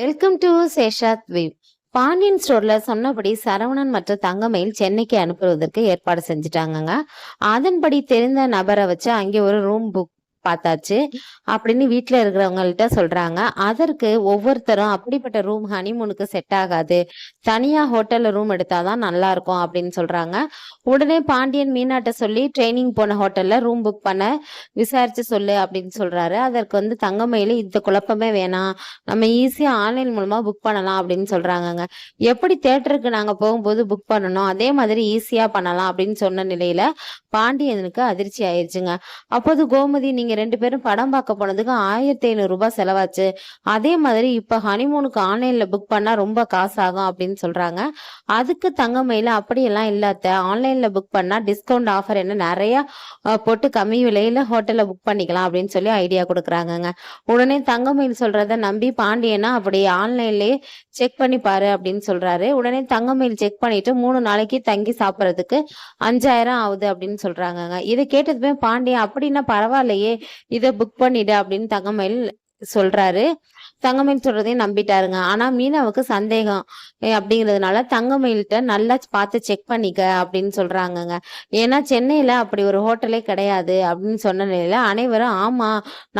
Welcome to சேஷாத் வீவ் பாண்டியன் ஸ்டோர்ல சொன்னபடி சரவணன் மற்றும் தங்கமயில் சென்னைக்கு அனுப்புவதற்கு ஏற்பாடு செஞ்சுட்டாங்கங்க. அதன்படி தெரிந்த நபரை வச்சு அங்கே ஒரு ரூம் புக் பார்த்தாச்சு. அப்படின்னு வீட்டில் இருக்கிறவங்கள்ட்ட சொல்றாங்க. அதற்கு ஒவ்வொருத்தரும் அப்படிப்பட்ட ரூம் ஹனிமூனுக்கு செட் ஆகாது. தனியா ஹோட்டல்ல ரூம் எடுத்தாதான் நல்லா இருக்கும் அப்படின்னு சொல்றாங்க. உடனே பாண்டியன் மீனாட்ட சொல்லி ட்ரைனிங் போன ஹோட்டல்ல ரூம் புக் பண்ண விசாரிச்சு சொல்லு அப்படின்னு சொல்றாரு. அதற்கு வந்து தங்கமயில இந்த குழப்பமே வேணாம். நம்ம ஈஸியா ஆன்லைன் மூலமா புக் பண்ணலாம் அப்படின்னு சொல்றாங்கங்க. எப்படி தேட்டருக்கு நாங்க போகும்போது புக் பண்ணணும்? அதே மாதிரி ஈஸியா பண்ணலாம் அப்படின்னு சொன்ன நிலையில பாண்டியனுக்கு அதிர்ச்சி ஆயிடுச்சுங்க அப்போது கோமதி நீங்க ரெண்டு பேரும் படம் பார்க்க போனதுக்கு ஆயிரத்தி ஐநூறு ரூபாய் செலவாச்சு. அதே மாதிரி இப்ப ஹனிமூனுக்கு ஆன்லைன்ல புக் பண்ணா ரொம்ப காசு ஆகும் அப்படின்னு சொல்றாங்க. அதுக்கு தங்கமயில அப்படியெல்லாம் இல்லாத ஆன்லைன்ல புக் பண்ணா டிஸ்கவுண்ட் ஆஃபர் என்ன நிறைய போட்டு கம்மி விலையில ஹோட்டல்ல புக் பண்ணிக்கலாம் அப்படின்னு சொல்லி ஐடியா கொடுக்குறாங்கங்க. உடனே தங்கமயில் சொல்றத நம்பி பாண்டியனா அப்படி ஆன்லைன்லயே செக் பண்ணி பாரு அப்படின்னு சொல்றாரு. உடனே தங்கமயில் செக் பண்ணிட்டு மூணு நாளைக்கு தங்கி சாப்பிட்றதுக்கு அஞ்சாயிரம் ஆகுது அப்படின்னு சொல்கிறாங்கங்க இதை கேட்டதுமே பாண்டியன் அப்படின்னா பரவாயில்லையே இதை புக் பண்ணிடு அப்படின்னு தங்கமயில் சொல்றாரு. தங்கமயில் சொல்றதையும் நம்பிட்டாருங்க. ஆனா மீனாவுக்கு சந்தேகம். அப்படிங்கிறதுனால தங்கமயில்கிட்ட நல்லா பார்த்து செக் பண்ணிக்க அப்படின்னு சொல்றாங்கங்க. ஏன்னா சென்னையில அப்படி ஒரு ஹோட்டலே கிடையாது அப்படின்னு சொன்ன நிலையில அனைவரும் ஆமா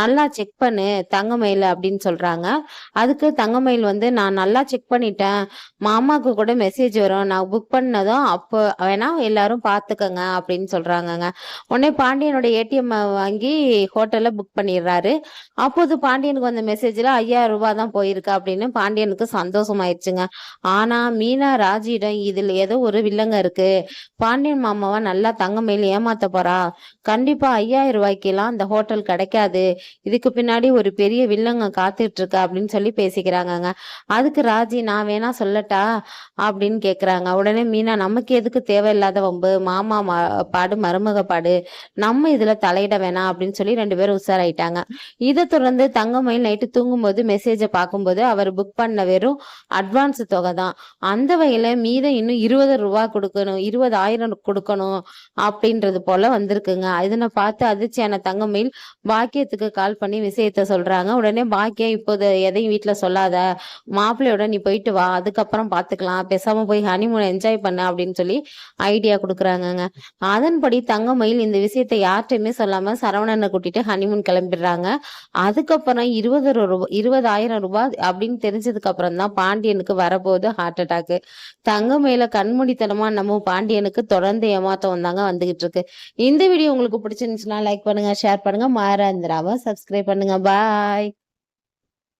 நல்லா செக் பண்ணு தங்கமயில் அப்படின்னு சொல்றாங்க. அதுக்கு தங்கமயில் வந்து நான் நல்லா செக் பண்ணிட்டேன். மாமாவுக்கு கூட மெசேஜ் வரும். நான் புக் பண்ணதும் அப்போ வேணா எல்லாரும் பார்த்துக்கங்க அப்படின்னு சொல்றாங்கங்க. உடனே பாண்டியனோட ஏடிஎம் வாங்கி ஹோட்டல்ல புக் பண்ணிடுறாரு. அப்போது பாண்டியனுக்கு வந்த மெசேஜ்ல ஐயா ரூபாய் தான் போயிருக்கு அப்படின்னு பாண்டியனுக்கு சந்தோஷமாயிருச்சுங்க. ஆனா மீனா ராஜியிடம் இதுல ஏதோ ஒரு வில்லங்க இருக்கு. பாண்டியன் மாமாவை நல்லா தங்கமயில் ஏமாத்த போறா. கண்டிப்பா ஐயாயிரம் ரூபாய்க்கெல்லாம் அந்த ஹோட்டல் கிடைக்காது. இதுக்கு பின்னாடி ஒரு பெரிய வில்லங்க காத்துட்டு இருக்கு அப்படின்னு சொல்லி பேசிக்கிறாங்கங்க. அதுக்கு ராஜி நான் வேணா சொல்லட்டா? அப்படின்னு கேக்குறாங்க. உடனே மீனா நமக்கு எதுக்கு தேவையில்லாத வம்பு? மாமா பாடு மருமக பாடு. நம்ம இதுல தலையிட வேணாம் அப்படின்னு சொல்லி ரெண்டு பேரும் உஷாராயிட்டாங்க. இதை தொடர்ந்து தங்கமயில் நைட்டு தூங்கும்போது மெசேஜை பார்க்கும்போது அவர் புக் பண்ண வெறும் அட்வான்ஸ் தொகை தான். அந்த வகையில மீதம் இன்னும் இருபது ரூபா கொடுக்கணும் இருபதாயிரம் கொடுக்கணும் அப்படின்றது போல வந்திருக்குங்க. இதனை பார்த்து அதிர்ச்சியான தங்கமயில் பாக்கியத்துக்கு கால் பண்ணி விஷயத்த சொல்றாங்க. உடனே பாக்கியம் இப்போது எதையும் வீட்டுல சொல்லாத. மாப்பிள்ளையோட நீ போயிட்டு வா அதுக்கப்புறம் பாத்துக்கலாம். பேசாம போய் ஹனிமூன் என்ஜாய் பண்ண அப்படின்னு சொல்லி ஐடியா கொடுக்குறாங்கங்க. அதன்படி தங்கமயில் இந்த விஷயத்த யார்கிட்டயுமே சொல்லாம சரவணனை கூட்டிட்டு ஹனிமூன் கிளம்பிடுறாங்க. அதுக்கப்புறம் இருபது ரூபாய் ஆயிரம் ரூபாய் அப்படின்னு தெரிஞ்சதுக்கு அப்புறம் தான் பாண்டியனுக்கு வரப்போகுது ஹார்ட் அட்டாக்கு தங்க மேல கண்மூடித்தனமா நம்ம பாண்டியனுக்கு தொடர்ந்து ஏமாத்தம் தாங்க வந்துகிட்டு இருக்கு. இந்த வீடியோ உங்களுக்கு பிடிச்சிருந்துச்சுன்னா லைக் பண்ணுங்க ஷேர் பண்ணுங்க. மாறாந்திராவை சப்ஸ்கிரைப் பண்ணுங்க. பாய்